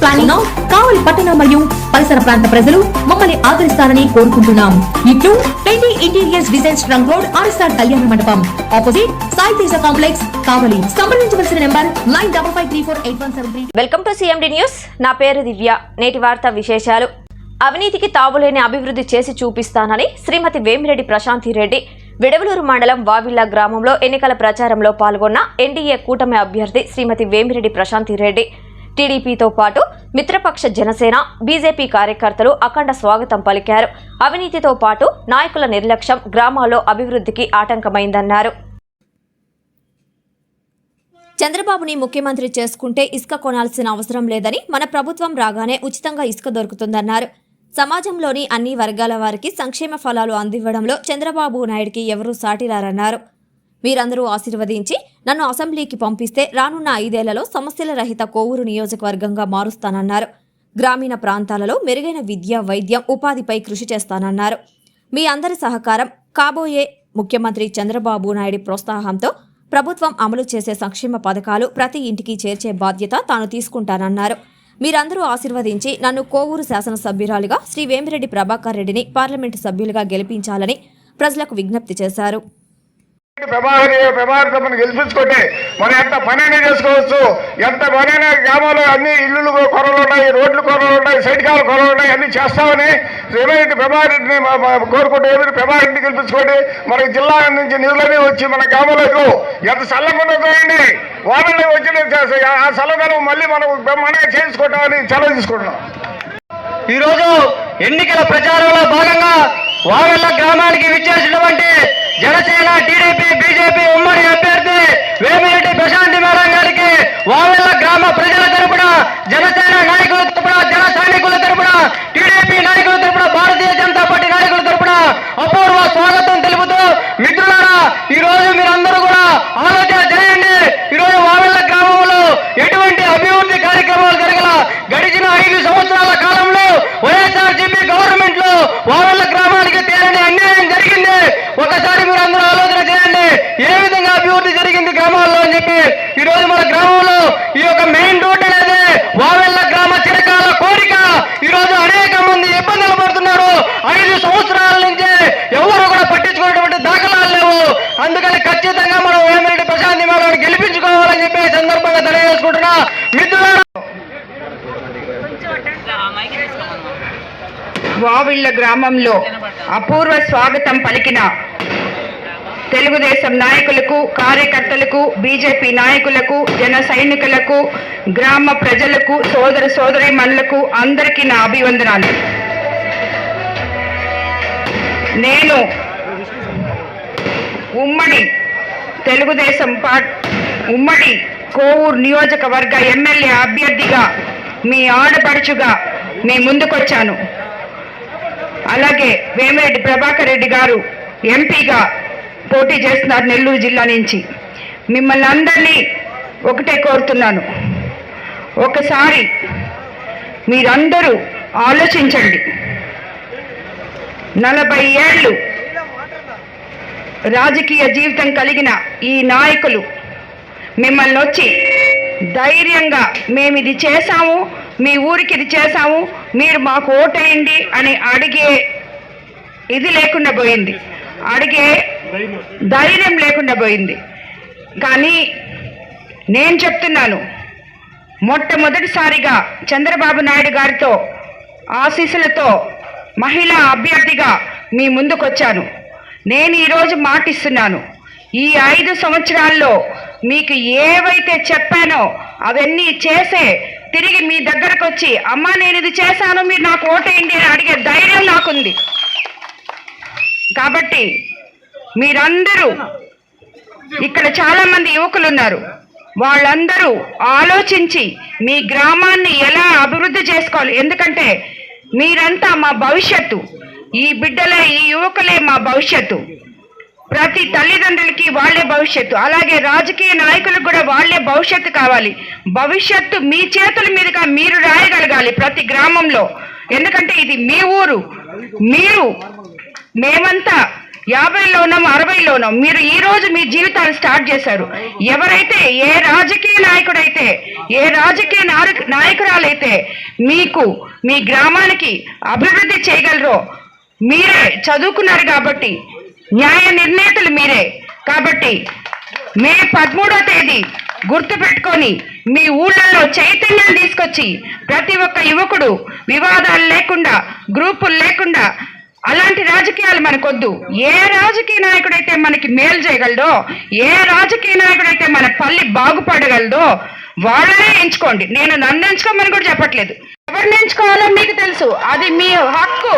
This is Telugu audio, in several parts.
planning. Kavali పట్టణ మరియు పరిసర ప్రాంత ప్రజలు మమ్మల్ని ఆదరిస్తారని కోరుకుంటున్నాం. ఇట్లు twenty interiors road RSR Kalyana Mandapam. Opposite Sai Teja complex Kavali. సంప్రదించవలసిన number nine double five three four eight one seven three welcome to CMD news. నా పేరు దివ్య. నేటి వార్త విశేషాలు. అవినీతికి తావులేని అభివృద్ధి చేసి చూపిస్తానని శ్రీమతి వేమిరెడ్డి ప్రశాంతి రెడ్డి విడవలూరు మండలం వావిల్ల గ్రామంలో ఎన్నికల ప్రచారంలో పాల్గొన్న ఎన్డీఏ కూటమి అభ్యర్థి శ్రీమతి వేమిరెడ్డి ప్రశాంతి రెడ్డి. టీడీపీతో పాటు మిత్రపక్ష జనసేన బీజేపీ కార్యకర్తలు అఖండ స్వాగతం పలికారు. అవినీతితో పాటు నాయకుల నిర్లక్ష్యం గ్రామాల్లో అభివృద్ధికి ఆటంకమైందన్నారు. చంద్రబాబుని ముఖ్యమంత్రి చేసుకుంటే ఇసుక కొనాల్సిన అవసరం లేదని మన ప్రభుత్వం రాగానే ఉచితంగా ఇసుక దొరుకుతుందన్నారు. సమాజంలోని అన్ని వర్గాల వారికి సంక్షేమ ఫలాలు అందివ్వడంలో చంద్రబాబు నాయుడికి ఎవరూ సాటిరారన్నారు మీరందరూ ఆశీర్వదించి నన్ను అసెంబ్లీకి పంపిస్తే రానున్న ఐదేళ్ళలో సమస్యల రహిత కోవూరు నియోజకవర్గంగా మారుస్తానన్నారు. గ్రామీణ ప్రాంతాలలో మెరుగైన విద్య వైద్యం ఉపాధిపై కృషి చేస్తానన్నారు. మీ అందరి సహకారం కాబోయే ముఖ్యమంత్రి చంద్రబాబు నాయుడి ప్రోత్సాహంతో ప్రభుత్వం అమలు చేసే సంక్షేమ పథకాలు ప్రతి ఇంటికి చేర్చే బాధ్యత తాను తీసుకుంటానన్నారు. మీరందరూ ఆశీర్వదించి నన్ను కోవూరు శాసనసభ్యురాలుగా శ్రీ వేమిరెడ్డి ప్రభాకర్ రెడ్డిని పార్లమెంటు సభ్యులుగా గెలిపించాలని ప్రజలకు విజ్ఞప్తి చేశారు. ప్రభాకర్ ప్రభాకర్ గెలిపించుకుంటే మనం ఎంత పనైనా చేసుకోవచ్చు. ఎంత పనైనా గ్రామాల్లో అన్ని ఇల్లులు కొరలు ఉన్నాయి రోడ్లు కొరలు ఉన్నాయి సైడ్కాల కొరలు ఉన్నాయి అన్ని చేస్తామని ఏమైనా ప్రభావిని కోరుకుంటే ఏమిటి ప్రభావిని గెలిపించుకోండి. మనకి జిల్లా నుంచి నిధులనే వచ్చి మన గ్రామంలో ఎంత చల్లకుండా చూడండి వచ్చిన ఆ చల్లదనం మళ్ళీ మనం బ్రహ్మాండంగా చేసుకుంటామని చలవ తీసుకుంటున్నాం. ఈరోజు ఎన్నికల ప్రచారంలో భాగంగా వావెల్ల గ్రామానికి విచ్చేసినటువంటి జనసేన టీడీపీ బీజేపీ ఉమ్మడి అభ్యర్థి వేమిరెడ్డి ప్రశాంతి మేడం గారికి వావెల్ల గ్రామ ప్రజల తరపున జనసేన నాయకుల తరపున జన సైనికుల తరపున టీడీపీ నాయకుల తరపున భారతీయ జనతా పార్టీ నాయకుల తరపున అపూర్వ స్వాగతం తెలుపుతూ మిత్రులారా ఈ రోజు మీరందరూ కూడా ఆలోచన చేయండి ఈ రోజు వావెల్ల గ్రామంలో ఎటువంటి అభివృద్ధి కార్యక్రమాలు జరగల గడిచిన ఐదు సంవత్సరాల కాలంలో వైఎస్ఆర్ సిపి గవర్నమెంట్లో వావెల్ల గ్రామానికి తీరని అన్యాయం జరిగింది ఒకసారి మీరు అందరూ ఆలోచన చేయండి ఏ విధంగా అభివృద్ధి జరిగింది గ్రామాల్లో అని చెప్పి ఈ రోజు మన గ్రామంలో ఈ యొక్క మెయిన్ రోడ్ అనేది వావెల్ల గ్రామ చిరకాల కోరిక ఈ రోజు అనేక మంది ఇబ్బందులు పడుతున్నారు ఐదు సంవత్సరాల నుంచి ఎవరు కూడా పట్టించుకున్నటువంటి దాఖలాలు లేవు అందుకని ఖచ్చితంగా మనం వేమిరెడ్డి ప్రశాంతి మేడం గెలిపించుకోవాలని చెప్పి ఈ సందర్భంగా తెలియజేసుకుంటున్నా మిత్రులారా వావిళ్ళ గ్రామంలో అపూర్వ స్వాగతం పలికిన తెలుగుదేశం నాయకులకు కార్యకర్తలకు బీజేపీ నాయకులకు జన సైనికులకు గ్రామ ప్రజలకు సోదర సోదరీమణులకు అందరికీ నా అభివందనాలు. నేను ఉమ్మడి తెలుగుదేశం పార్టీ ఉమ్మడి కోవూరు నియోజకవర్గ ఎమ్మెల్యే అభ్యర్థిగా మీ ఆడపడుచుగా మీ ముందుకొచ్చాను. అలాగే వేమిరెడ్డి ప్రభాకర్ రెడ్డి గారు ఎంపీగా పోటీ చేస్తున్నారు నెల్లూరు జిల్లా నుంచి. మిమ్మల్ని అందరినీ ఒకటే కోరుతున్నాను. ఒకసారి మీరందరూ ఆలోచించండి. నలభై ఏళ్ళు రాజకీయ జీవితం కలిగిన ఈ నాయకులు మిమ్మల్ని వచ్చి ధైర్యంగా మేము ఇది చేశాము. మీ ఊరికి ఇది చేశాము మీరు మాకు ఓటేయండి అని అడిగే ఇది లేకుండా పోయింది. అడిగే ధైర్యం లేకుండా పోయింది. కానీ నేను చెప్తున్నాను మొట్టమొదటిసారిగా చంద్రబాబు నాయుడు గారితో ఆశీస్సులతో మహిళా అభ్యర్థిగా మీ ముందుకొచ్చాను. నేను ఈరోజు మాటిస్తున్నాను ఈ ఐదు సంవత్సరాల్లో మీకు ఏవైతే చెప్పానో అవన్నీ చేసే తిరిగి మీ దగ్గరకు వచ్చి అమ్మా నేను ఇది చేశాను మీరు నాకు ఓటేయండి అని అడిగే ధైర్యం నాకుంది. కాబట్టి మీరందరూ ఇక్కడ చాలా మంది యువకులు ఉన్నారు వాళ్ళందరూ ఆలోచించి మీ గ్రామాన్ని ఎలా అభివృద్ధి చేసుకోవాలి? ఎందుకంటే మీరంతా మా భవిష్యత్తు. ఈ బిడ్డలే ఈ యువకులే మా భవిష్యత్తు. ప్రతి తల్లిదండ్రులకి వాళ్ళే భవిష్యత్తు. అలాగే రాజకీయ నాయకులకు కూడా వాళ్ళే భవిష్యత్తు కావాలి. భవిష్యత్తు మీ చేతుల మీదుగా మీరు రాయగలగాలి ప్రతి గ్రామంలో. ఎందుకంటే ఇది మీ ఊరు. మీరు మేమంతా యాభైలో ఉన్నాం అరవైలో ఉన్నాం. మీరు ఈ రోజు మీ జీవితాలు స్టార్ట్ చేశారు. ఎవరైతే ఏ రాజకీయ నాయకుడైతే ఏ రాజకీయ నాయకు- నాయకురాలైతే మీకు మీ గ్రామానికి అభివృద్ధి చేయగలరో మీరే చదువుకున్నారు కాబట్టి న్యాయ నిర్ణేతలు మీరే. కాబట్టి మే పదమూడో తేదీ గుర్తు పెట్టుకొని మీ ఊళ్ళల్లో చైతన్యం తీసుకొచ్చి ప్రతి ఒక్క యువకుడు వివాదాలు లేకుండా గ్రూపులు లేకుండా అలాంటి రాజకీయాలు మనకొద్దు. ఏ రాజకీయ నాయకుడైతే మనకి మేలు చేయగలడో ఏ రాజకీయ నాయకుడైతే మన పల్లి బాగుపడగలదో వాళ్ళనే ఎంచుకోండి. నేను నన్ను ఎంచుకోమని కూడా చెప్పట్లేదు. ఎవరిని ఎంచుకోవాలో మీకు తెలుసు. అది మీ హక్కు.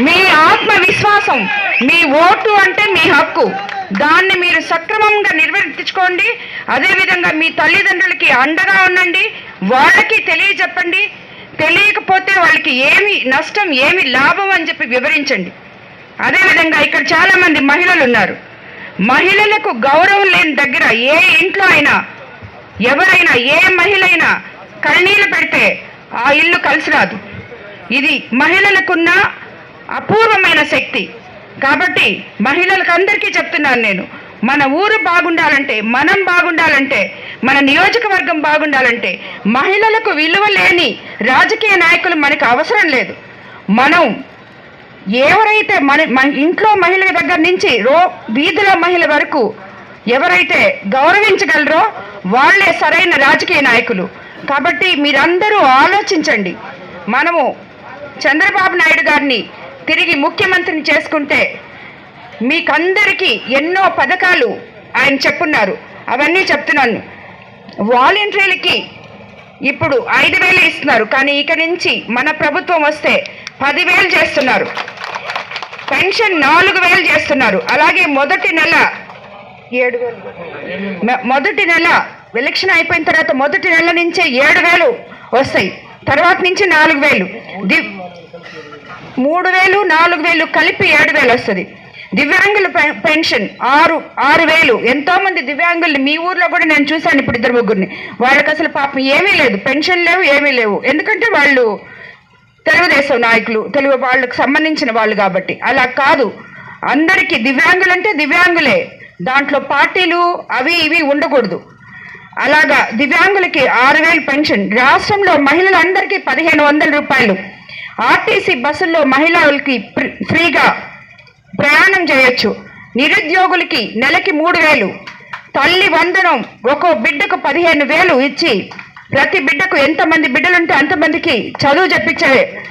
మీ ఆత్మవిశ్వాసం మీ ఓటు అంటే మీ హక్కు. దాన్ని మీరు సక్రమంగా నిర్వర్తించుకోండి. అదేవిధంగా మీ తల్లిదండ్రులకి అండగా ఉండండి. వాళ్ళకి తెలియజెప్పండి. తెలియకపోతే వాళ్ళకి ఏమి నష్టం ఏమి లాభం అని చెప్పి వివరించండి. అదేవిధంగా ఇక్కడ చాలామంది మహిళలు ఉన్నారు. మహిళలకు గౌరవం లేని దగ్గర ఏ ఇంట్లో అయినా ఎవరైనా ఏ మహిళ అయినా కన్నీళ్ళు పెడితే ఆ ఇల్లు కలిసి రాదు. ఇది మహిళలకున్న అపూర్వమైన శక్తి. కాబట్టి మహిళలకు అందరికీ చెప్తున్నాను నేను మన ఊరు బాగుండాలంటే మనం బాగుండాలంటే మన నియోజకవర్గం బాగుండాలంటే మహిళలకు విలువ లేని రాజకీయ నాయకులు మనకు అవసరం లేదు. మనం ఎవరైతే మన మన ఇంట్లో మహిళల దగ్గర నుంచి రో వీధిలో మహిళ వరకు ఎవరైతే గౌరవించగలరో వాళ్ళే సరైన రాజకీయ నాయకులు. కాబట్టి మీరందరూ ఆలోచించండి. మనము చంద్రబాబు నాయుడు గారిని తిరిగి ముఖ్యమంత్రిని చేసుకుంటే మీకందరికీ ఎన్నో పథకాలు ఆయన చెప్పున్నారు. అవన్నీ చెప్తున్నాను. వాలంటీర్లకి ఇప్పుడు ఐదు వేలు ఇస్తున్నారు. కానీ ఇక నుంచి మన ప్రభుత్వం వస్తే పదివేలు చేస్తున్నారు. పెన్షన్ నాలుగు వేలు చేస్తున్నారు. అలాగే మొదటి నెల ఏడు వేలు. మొదటి నెల ఎలక్షన్ అయిపోయిన తర్వాత మొదటి నెల నుంచే ఏడు వేలు వస్తాయి. తర్వాత నుంచి నాలుగు వేలు. మూడు వేలు నాలుగు వేలు కలిపి ఏడు వేలు వస్తుంది. దివ్యాంగుల పె- పెన్షన్ ఆరు ఆరు వేలు ఎంతోమంది దివ్యాంగుల్ని మీ ఊర్లో కూడా నేను చూశాను ఇప్పుడు ఇద్దరు ముగ్గురిని. వాళ్ళకి అసలు పాపం ఏమీ లేదు. పెన్షన్ లేవు ఏమీ లేవు. ఎందుకంటే వాళ్ళు తెలుగుదేశం నాయకులు తెలుగు వాళ్ళకు సంబంధించిన వాళ్ళు కాబట్టి. అలా కాదు. అందరికీ దివ్యాంగులంటే దివ్యాంగులే. దాంట్లో పార్టీలు అవి ఇవి ఉండకూడదు. అలాగా దివ్యాంగులకి ఆరు వేలు పెన్షన్. రాష్ట్రంలో మహిళలందరికీ పదిహేను వందల రూపాయలు. ఆర్టీసీ బస్సుల్లో మహిళలకి ఫ్రీగా ప్రయాణం చేయొచ్చు. నిరుద్యోగులకి నెలకి మూడు వేలు. తల్లి వందనం ఒక్కో బిడ్డకు పదిహేను వేలు ఇచ్చి ప్రతి బిడ్డకు ఎంతమంది బిడ్డలుంటే అంతమందికి చదువు చెప్పించే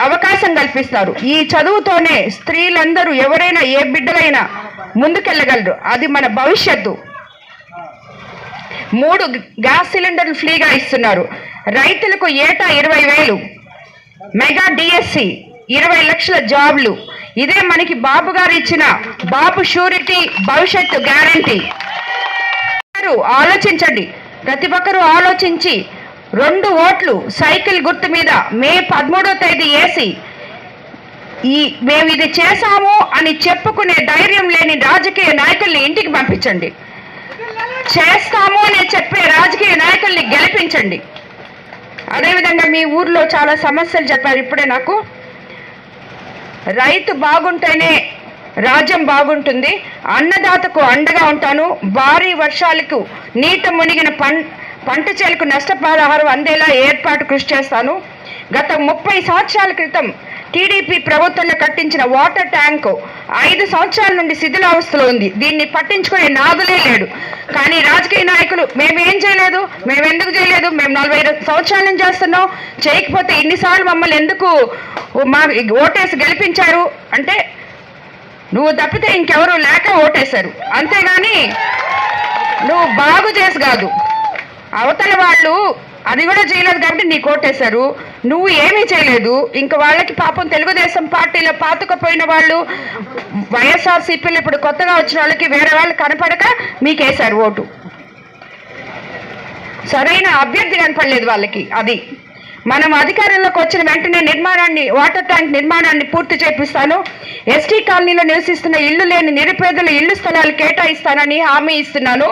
అవకాశం కల్పిస్తారు. ఈ చదువుతోనే స్త్రీలందరూ ఎవరైనా ఏ బిడ్డలైనా ముందుకెళ్ళగలరు. అది మన భవిష్యత్తు. మూడు గ్యాస్ సిలిండర్లు ఫ్రీగా ఇస్తున్నారు. రైతులకు ఏటా ఇరవై వేలు. మెగా డిఎస్సి ఇరవై లక్షల జాబ్లు. ఇదే మనకి బాబు గారు ఇచ్చిన బాబు షూరిటీ భవిష్యత్తు గ్యారంటీ. ఆలోచించండి. ప్రతి ఒక్కరూ ఆలోచించి రెండు ఓట్లు సైకిల్ గుర్తు మీద మే పదమూడో తేదీ వేసి ఈ మేము ఇది చేశాము అని చెప్పుకునే ధైర్యం లేని రాజకీయ నాయకుల్ని ఇంటికి పంపించండి. చేస్తాము అని చెప్పే రాజకీయ నాయకుల్ని గెలిపించండి. అదేవిధంగా మీ ఊర్లో చాలా సమస్యలు చెప్పారు ఇప్పుడే నాకు రైతు బాగుంటేనే రాజ్యం బాగుంటుంది. అన్నదాతకు అండగా ఉంటాను. భారీ వర్షాలకు నీట మునిగిన పంట చేలకు నష్టపరిహారం అందేలా ఏర్పాటు కృషి చేస్తాను. గత ముప్పై సంవత్సరాల క్రితం టీడీపీ ప్రభుత్వంలో కట్టించిన వాటర్ ట్యాంకు ఐదు సంవత్సరాల నుండి శిథిలావస్థలో ఉంది. దీన్ని పట్టించుకునే నాదులే లేడు. కానీ రాజకీయ నాయకులు మేమేం చేయలేదు? మేము ఎందుకు చేయలేదు? మేము నలభై ఐదు సంవత్సరాల నుంచి చేస్తున్నాం. చేయకపోతే ఇన్నిసార్లు మమ్మల్ని ఎందుకు మా ఓటేసి గెలిపించారు? అంటే నువ్వు తప్పితే ఇంకెవరు లేక ఓటేశారు. అంతేగాని నువ్వు బాగు చేసి కాదు. అవతల వాళ్ళు అది కూడా చేయలేదు కాబట్టి నీకు ఓటేశారు. నువ్వు ఏమీ చేయలేదు. ఇంక వాళ్ళకి పాపం తెలుగుదేశం పార్టీలో పాతుకపోయిన వాళ్ళు వైఎస్ఆర్సీపీలు ఇప్పుడు కొత్తగా వచ్చిన వాళ్ళకి వేరే వాళ్ళు కనపడక మీకేశారు ఓటు. సరైన అభ్యర్థి కనపడలేదు వాళ్ళకి అది. మనం అధికారంలోకి వచ్చిన వెంటనే నిర్మాణాన్ని వాటర్ ట్యాంక్ నిర్మాణాన్ని పూర్తి చేపిస్తాను. ఎస్టీ కాలనీలో నివసిస్తున్న ఇల్లు లేని నిరుపేదల ఇల్లు స్థలాలు కేటాయిస్తానని హామీ ఇస్తున్నాను.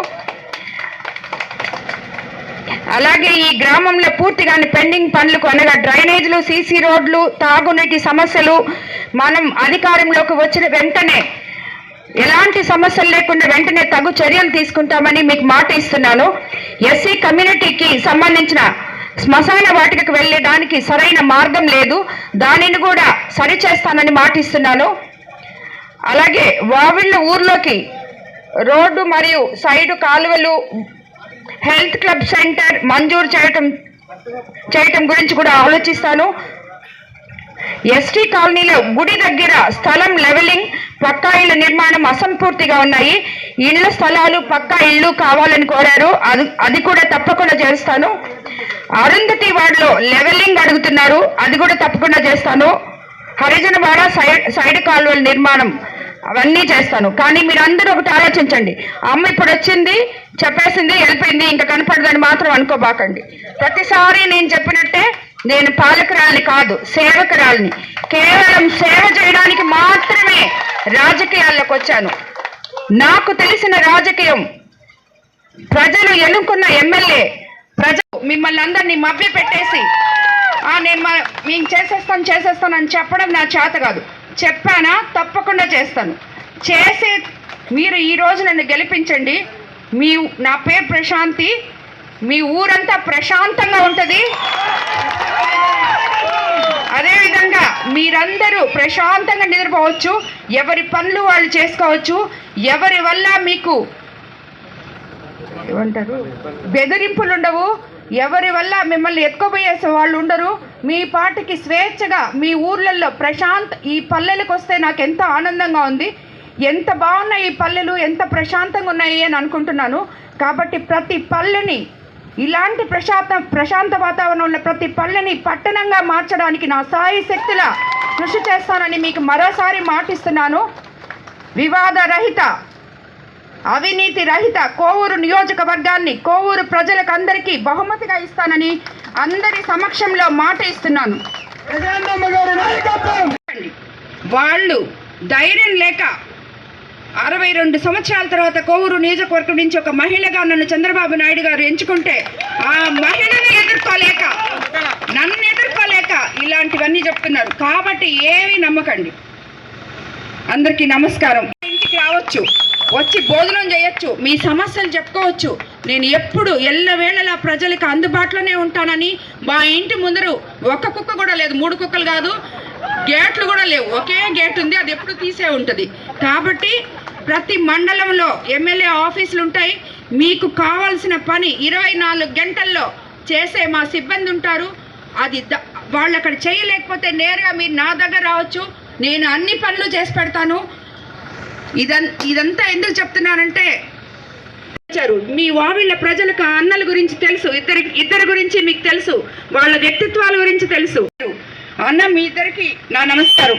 అలాగే ఈ గ్రామంలో పూర్తిగాని పెండింగ్ పనులకు అనగా డ్రైనేజీలు సీసీ రోడ్లు తాగునీటి సమస్యలు మనం అధికారంలోకి వచ్చిన వెంటనే ఎలాంటి సమస్యలు లేకుండా వెంటనే తగు చర్యలు తీసుకుంటామని మీకు మాట ఇస్తున్నాను. ఎస్సీ కమ్యూనిటీకి సంబంధించిన శ్మశాన వాటికకు వెళ్ళేదానికి సరైన మార్గం లేదు. దానిని కూడా సరిచేస్తానని మాట ఇస్తున్నాను. అలాగే వావిళ్ళ ఊర్లోకి రోడ్డు మరియు సైడు కాలువలు హెల్త్ క్లబ్ సెంటర్ మంజూరు చేయటం చేయటం గురించి కూడా ఆలోచిస్తాను. ఎస్టీ కాలనీలో గుడి దగ్గర స్థలం లెవెలింగ్ పక్కా ఇళ్ళ నిర్మాణం అసంపూర్తిగా ఉన్నాయి. ఇళ్ళ స్థలాలు పక్కా ఇల్లు కావాలని కోరారు. అది అది కూడా తప్పకుండా చేస్తాను. అరుంధతి వార్డులో లెవెలింగ్ అడుగుతున్నారు. అది కూడా తప్పకుండా చేస్తాను. హరిజనవాడ సైడ్ సైడ్ కాలువల నిర్మాణం అవన్నీ చేస్తాను. కానీ మీరందరూ ఒకటి ఆలోచించండి. అమ్మ ఇప్పుడు వచ్చింది. చెప్పేసింది వెళ్ళిపోయింది. ఇంకా కనపడదని మాత్రం అనుకోబాకండి. ప్రతిసారి నేను చెప్పినట్టే నేను పాలకురాలిని కాదు సేవకురాలిని. కేవలం సేవ చేయడానికి మాత్రమే రాజకీయాల్లోకి వచ్చాను. నాకు తెలిసిన రాజకీయం ప్రజలు ఎన్నుకున్న ఎమ్మెల్యే ప్రజలు మిమ్మల్ని అందరినీ మభ్య పెట్టేసి ఆ నేను మేము చేసేస్తాను చేసేస్తాను అని చెప్పడం నా చేత కాదు. చెప్పానా? తప్పకుండా చేస్తాను. చేసి మీరు ఈ రోజు నన్ను గెలిపించండి. మీ నా పేరు ప్రశాంతి. మీ ఊరంతా ప్రశాంతంగా ఉంటుంది. అదేవిధంగా మీరందరూ ప్రశాంతంగా నిద్రపోవచ్చు. ఎవరి పనులు వాళ్ళు చేసుకోవచ్చు. ఎవరి వల్ల మీకు ఏమంటారు? బెదిరింపులు ఉండవు. ఎవరి వల్ల మిమ్మల్ని ఎత్తుకుపోయేసే వాళ్ళు ఉండరు. మీ పాటికి స్వేచ్ఛగా మీ ఊర్లలో ప్రశాంత్ ఈ పల్లెలకు వస్తే నాకు ఎంత ఆనందంగా ఉంది. ఎంత బాగున్నాయి ఈ పల్లెలు ఎంత ప్రశాంతంగా ఉన్నాయి అని అనుకుంటున్నాను. కాబట్టి ప్రతి పల్లెని ఇలాంటి ప్రశాంత ప్రశాంత వాతావరణం ఉన్న ప్రతి పల్లెని పట్టణంగా మార్చడానికి నా సాయి శక్తుల కృషి చేస్తానని మీకు మరోసారి మాటిస్తున్నాను. వివాద రహిత అవినీతి రహిత కోవూరు నియోజకవర్గాన్ని కోవూరు ప్రజలకు అందరికీ బహుమతిగా ఇస్తానని అందరి సమక్షంలో మాట ఇస్తున్నాను వాళ్ళు ధైర్యం లేక అరవై రెండు సంవత్సరాల తర్వాత కోవూరు నియోజకవర్గం నుంచి ఒక మహిళగా నన్ను చంద్రబాబు నాయుడు గారు ఎంచుకుంటే ఆ మహిళని ఎదుర్కోలేక నన్ను ఎదుర్కోలేక ఇలాంటివన్నీ చెప్తున్నారు. కాబట్టి ఏమీ నమ్మకండి. అందరికీ నమస్కారం. ఇంటికి రావచ్చు వచ్చి భోజనం చేయొచ్చు మీ సమస్యలు చెప్పుకోవచ్చు. నేను ఎప్పుడు ఎల్లవేళలా ప్రజలకు అందుబాటులోనే ఉంటానని మా ఇంటి ముందరు ఒక్క కుక్క కూడా లేదు మూడు కుక్కలు కాదు గేట్లు కూడా లేవు. ఒకే గేట్ ఉంది అది ఎప్పుడు తీసే ఉంటుంది. కాబట్టి ప్రతి మండలంలో ఎమ్మెల్యే ఆఫీసులు ఉంటాయి. మీకు కావాల్సిన పని ఇరవై నాలుగు గంటల్లో చేసే మా సిబ్బంది ఉంటారు. అది వాళ్ళు అక్కడ చేయలేకపోతే నేరుగా మీరు నా దగ్గర రావచ్చు. నేను అన్ని పనులు చేసి పెడతాను. ఇదం ఇదంతా ఎందుకు చెప్తున్నానంటే మీ వావిళ్ళ ప్రజలకు అన్నల గురించి తెలుసు. ఇద్దరి ఇద్దరి గురించి మీకు తెలుసు. వాళ్ళ వ్యక్తిత్వాల గురించి తెలుసు. అన్న మీ ఇద్దరికి నా నమస్కారం.